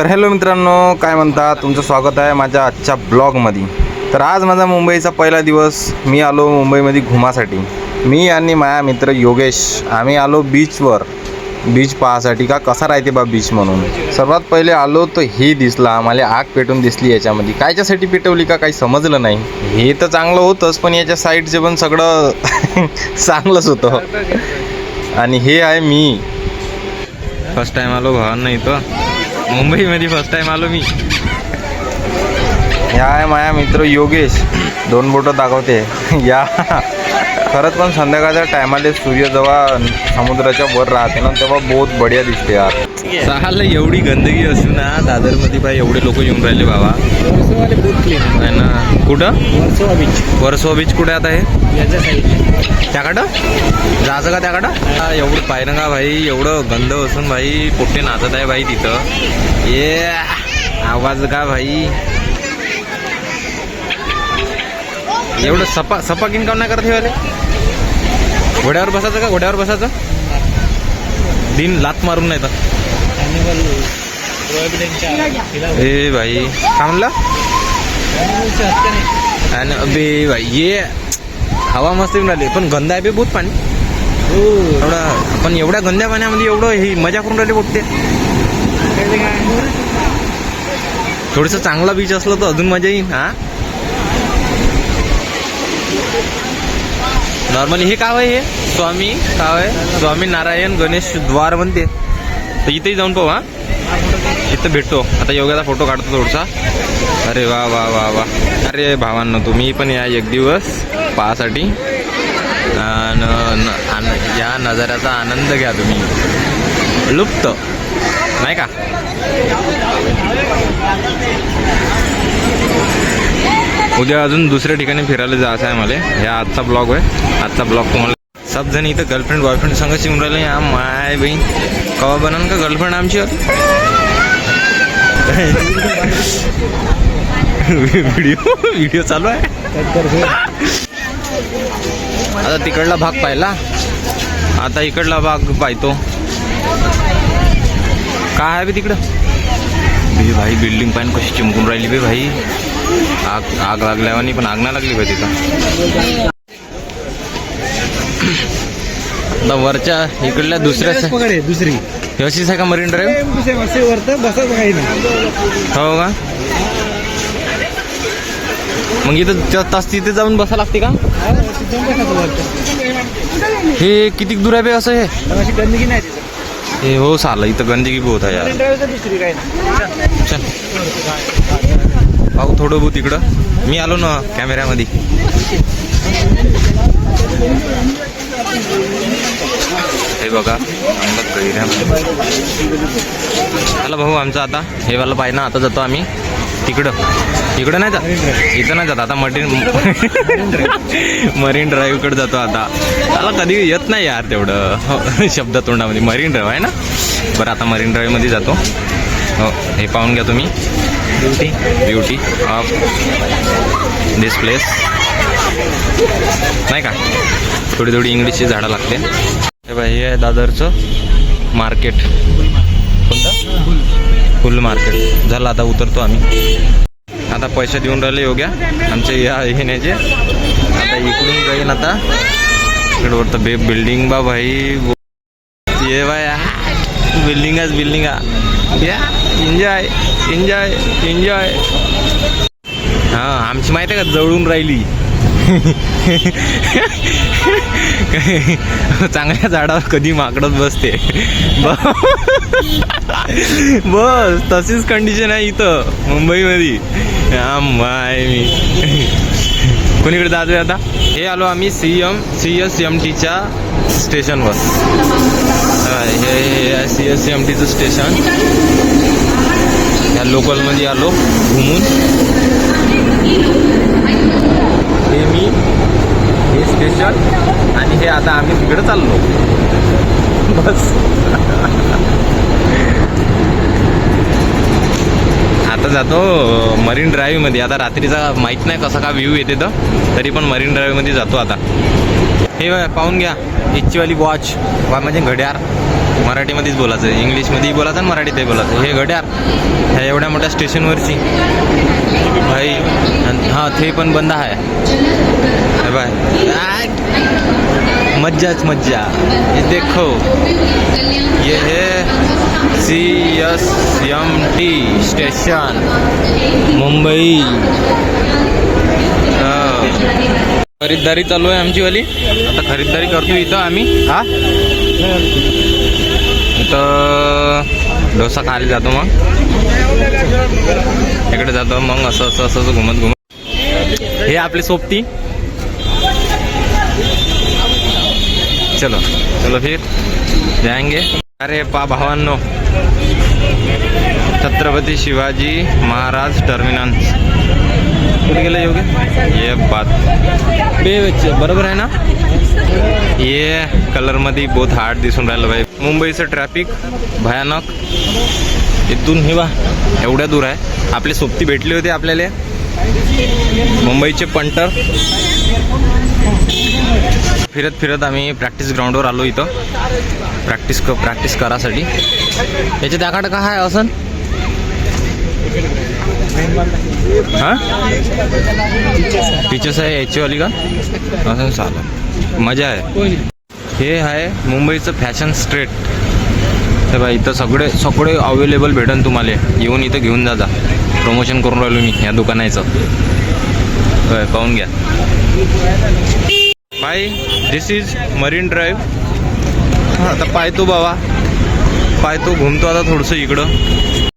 तर हॅलो मित्रांनो काय म्हणता? तुमचं स्वागत आहे माझ्या आजच्या ब्लॉगमध्ये तर आज माझा मुंबईचा पहिला दिवस. मी आलो मुंबईमध्ये घुमासाठी. मी आणि माझा मित्र योगेश आम्ही आलो बीचवर बीच पाहासाठी का? कसा राहते बा बीच म्हणून? सर्वात पहिले आलो तर हे दिसला. आम्हाला आग पेटून दिसली याच्यामध्ये. कायच्यासाठी पेटवली का? काही समजलं नाही. हे तर चांगलं होतंच पण याच्या साईडचे पण सगळं चांगलंच होतं. आणि हे आहे मी. फर्स्ट टाइम आलो भावांना इथं. मुंबईमध्ये फर्स्ट टाइम आलो मी. या आहे माझा मित्र योगेश. दोन बोटं दाखवते. या. खरंच पण संध्याकाळच्या टायमाला सूर्य जेव्हा समुद्राच्या वर राहते ना तेव्हा बहुत बढिया दिसते यार. सहाला एवढी गंदगी असू ना दादरमध्ये बाई एवढे लोक येऊन राहिले बाबा. आहे ना. कुठं? वर्सोवा बीच वर्सो बीच कुठे आता हे? साईडला त्याकडं? जायचं का त्याकडं? हा, एवढं पाहिलं का भाई एवढं गंध असून भाई पोट्टे नाचत आहे भाई तिथं. ये आवाज का भाई. एवढं सपा सपा किन काम नाही करत हे वाले? घोड्यावर बसायचं का घोड्यावर बसायचं? दिन लात मारून नाही तर. ए भाई काय म्हणलं? आणि अबे भाई ये हवा मस्त येऊन राहिली पण गंध आहे बे बहुत पाणी. एवढा पण एवढ्या गंद्या पाण्यामध्ये एवढं ही मजा करून राहिली पोट्टे थोडस चांगला बीच असलं तर अजून मजा येईल हा? नॉर्मली हे काय आहे? हे स्वामी काय आहे? स्वामी नारायण गणेश द्वार म्हणते. तर इथेही जाऊन पाहू हा. इथं भेटतो. आता योगाचा फोटो काढतो थोडसा. अरे वा वा वा वा. अरे भावांनो तुम्ही पण या एक दिवस पाहासाठी. आणि न- आन- या नजाऱ्याचा आनंद घ्या तुम्ही. लुप्त. नाही का? उद्या अजून दुसऱ्या ठिकाणी फिरायला जायचं आहे मला. ह्या आजचा ब्लॉग आहे आजचा ब्लॉग तुम्हाला सबजण इथं गर्लफ्रेंड बॉयफ्रेंड संग शिवून राहिले. या माय बहीण. कवा बनन का गर्लफ्रेंड आमची व्हिडिओ व्हिडिओ चालू आहे. आता तिकडला भाग पाहिला. आता इकडला भाग पाहतो. काय आहे तिकडं? बे भाई बिल्डिंग पाहिजे कशी चिमकून राहिली बे भाई. आग आग लागल्यावानी पण आग नाही लागली पाहिजे तिथं. आता वरच्या इकडल्या दुसऱ्या दुसरी सा- अशीच आहे का मरीन ड्राईव्ह हो का? मग इथं तास तिथे जाऊन बसा लागते का? हा. हे किती दूर आहे बे असं हे? पण गंदगी नाही. हे हो साला इथं गंदगी बहुत आहे यार पाहू थोडं बहुत इकडं मी आलो ना कॅमेऱ्यामध्ये हे बघा चला भाऊ आमचं आता हे वाला पाहिजे ना आता जातो आम्ही. तिकडं. इकडं नाही जात? इथं नाही जात. आता मरीन मरीन ड्राईव्हकडे जातो आता. त्याला कधी येत नाही यार तेवढं. हो, शब्द तोंडामध्ये. मरीन ड्राईव्ह आहे ना? बरं आता मरीन ड्राईव्हमध्ये जातो. हो हे पाहून घ्या तुम्ही. Beauty beauty of this place नाही का? थोडी थोडी इंग्लिशची झाडं लागते. हे बाई हे आहे दादरचं मार्केट. कोणतं? फुल मार्केट. झालं आता उतरतो आम्ही. आता पैसे देऊन राहिले योग्या. आमचे या येण्याचे. आता इकडून जाईन आता. इकडवर तर बे बिल्डिंग बा भाई. ये बाया बिल्डिंगच बिल्डिंग या. एन्जॉय एन्जॉय एन्जॉय हा आमची माहिती आहे का? जवळून राहिली. चांगल्या झाडावर कधी माकडत बसते. बस तशीच कंडिशन आहे इथं मुंबईमध्ये. हा माय मी. कोणीकडे जातोय आता? हे आलो आम्ही C M C S M टीच्या स्टेशनवर. हे सी एस एम टीचं स्टेशन. या लोकलमध्ये आलो घुमून. हे मी हे स्टेशन आणि हे आता आम्ही तिकडे चाललो. बस. आता जातो मरीन ड्राईव्हमध्ये आता रात्रीचा माहीत नाही कसा का व्ह्यू येते तर तरी पण मरीन ड्राईव्हमध्ये जातो आता. हे बघा, पाहून घ्या. इच्छीवाली वॉच वा म्हणजे घड्याळ. मराठीमध्येच बोलायचं. इंग्लिशमध्येही बोलायचं आणि मराठीतही बोलायचं. हे घड्याळ. ह्या एवढ्या मोठ्या स्टेशनवरची. भाई हां ते पण बंद आहे. हे बाय मज्जाच मज्जा. हे देखो. ये है C S M T station Mumbai. खरीदारी खरीददारी चालू आहे आमची वाली. आता खरीददारी करतो इथं आम्ही. हा? इथं डोसा खायला जातो मग. इकडे जातो मग असं असं असं असं घुमत घुमत. हे आपले सोबती. चलो चलो फिर. जाएंगे. अरे पा भावांनो. छत्रपती शिवाजी महाराज टर्मिनस कुठे गेलं योगे? ये बात. बे बच्चे बरोबर आहे ना? ये कलरमध्ये बहुत हार्ड दिसून राहिलं भाई. मुंबईचं ट्रॅफिक भयानक. इथून हे बा एवढ्या दूर आहे. आपले सोबती भेटले होते आपल्याला. मुंबईचे पंटर फिरत फिरत आम्ही प्रॅक्टिस ग्राउंडवर आलो इथं. प्रॅक्टिस क प्रॅक्टिस करासाठी. याचे दाखा का आहे असं हां? टीचर्स आहे याची वाली का? असं चालेल. मजा आहे. हे आहे मुंबईचं फॅशन स्ट्रीट हे बाई इथं सगळे सगळे अवेलेबल भेटन तुम्हाला. येऊन इथं घेऊन जा जा. प्रमोशन करून राहिलो मी या दुकानाचं. होय पाहून घ्या. Bye this is Marine Drive आता पाहतो बाबा. पाहतो घुमतो आता थोडंसं इकडं.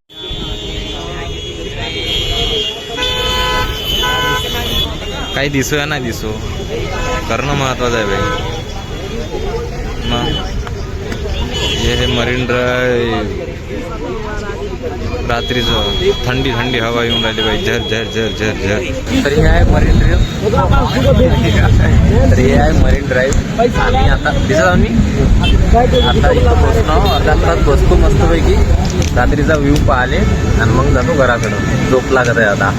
काही दिसू या नाही दिसू. करणं महत्वाचं आहे भाई मग? हे मरीन ड्राईव्ह. रात्रीचं थंडी थंडी हवा येऊन राहिली बाई. झर झर झर झर झर. तर हे आहे मरीन ड्राईव्ह. तर हे आहे मरीन ड्राईव्ह. आम्ही आता दिसत आम्ही. आता इथं बसलो. अर्धा तास बसतो मस्तपैकी. रात्रीचा व्ह्यू पाहिले आणि मग जातो घराकडं. झोप लागत आहे आता.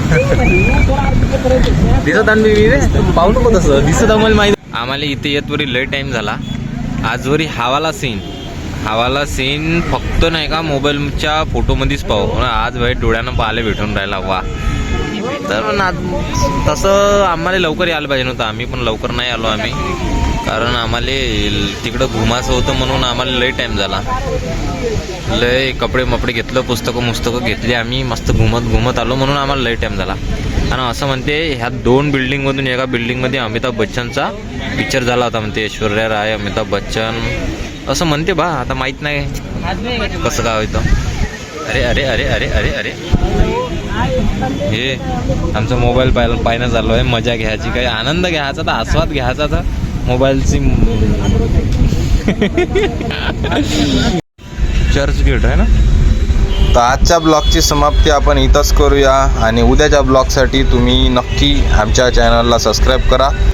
दिसत आम्ही मी पाहू नको तसं. दिसत आम्हाला माहिती. आम्हाला इथे येत वरी लय टाईम झाला. आजवरी हवाला सीन हवाला सीन फक्त नाही का मोबाईलच्या फोटोमध्येच पाहू. आज भाई डोळ्यानं पाहायला भेटून राहिला वा. तर ना तसं आम्हाला लवकर यायला पाहिजे नव्हतं. आम्ही पण लवकर नाही आलो आम्ही. कारण आम्हाला तिकडं घुमाचं होतं म्हणून आम्हाला लय टाईम झाला. लय कपडे मपडे घेतलं पुस्तकं पुस्तकं घेतली आम्ही. मस्त घुमत घुमत आलो म्हणून आम्हाला लय टाईम झाला. आणि असं म्हणते ह्या दोन बिल्डिंगमधून एका बिल्डिंगमध्ये अमिताभ बच्चनचा पिक्चर झाला होता म्हणते. ऐश्वर्या राय अमिताभ बच्चन. असं म्हणते बा आता माहीत नाही. कसं काय होतं अरे अरे अरे अरे अरे अरे. हे आमचा मोबाईल पाहायला पाहणं चालू आहे. मजा घ्यायची काही आनंद घ्यायचा तर आस्वाद घ्यायचा तर मोबाईलची चर्च गेट आहे ना? तर आजच्या ब्लॉगची समाप्ती आपण इथंच करूया आणि उद्याच्या ब्लॉगसाठी तुम्ही नक्की आमच्या चॅनलला सबस्क्राईब करा.